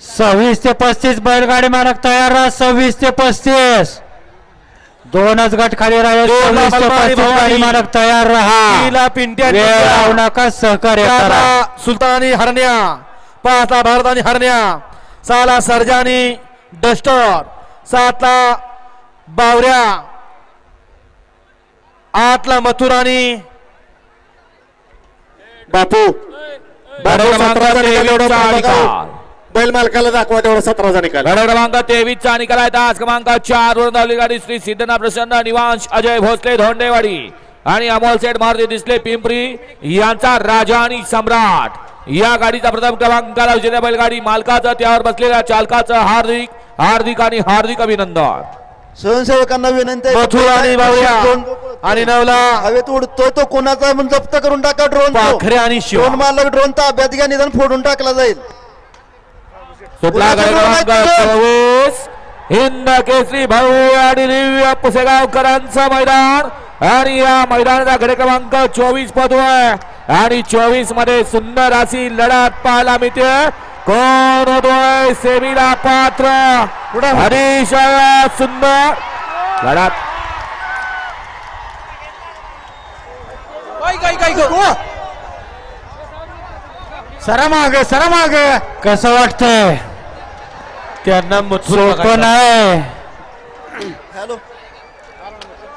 सव्वीस ते पस्तीस बैलगाडी मालक तयार राहा. सव्वीस ते पस्तीस. दोनच गट खाली राहिले. दोन सव्वीस ते बलवानी पस्तीस गाडी भवानी. मालक तयार राहा. पिंट्या वेळ. लावू नका सहकार्य करा. सुलतानी हरण्या. पाचला भारतानी हरण्या. सहाला सर्जानी डस्टर. सातला बावऱ्या. आठला मथुरानी. बापू. बैल मालकाला दाखवा तेवढा सतराचा निकाल. गाडा क्रमांक तेवीसचा निकाल आहे. आज क्रमांक चार वर धावली गाडी श्री सिद्धनाथ प्रसन्न निवांश अजय भोसले धोंडेवाडी. आणि अमोल सेठ मारुती दिसले पिंपरी यांचा राजा आणि सम्राट. या गाडीचा प्रथम क्रमांकाला विजेत्या बैलगाडी मालकाचं. त्यावर बसलेल्या चालकाचं हार्दिक हार्दिक आणि हार्दिक अभिनंदन. स्वयंसेवकांना विनंती आणि नवला. हवेत उडतोय तो कोणाचा म्हणून जप्त करून टाका ड्रोन तो. पाखरे आणि शिवा. ड्रोन मालक ड्रोन ताब्यात घ्या निदान फोडून टाकला जाईल. सुटला गाडी क्रमांक चोवीस. हिंद केसरी भाऊ आणि दिव्य पुसेगावकरांचं मैदान. आणि या मैदानाचा गडे क्रमांक चोवीस पदोय आणि चोवीसमध्ये सुंदर अशी लढत पाहायला मिळते. कोण होतोय सेमीला पात्र. अतिशय सुंदर. लढत. सरा माग सरा माग कसं वाटतंय? त्यांना मथुर सोपं नाही हॅलो.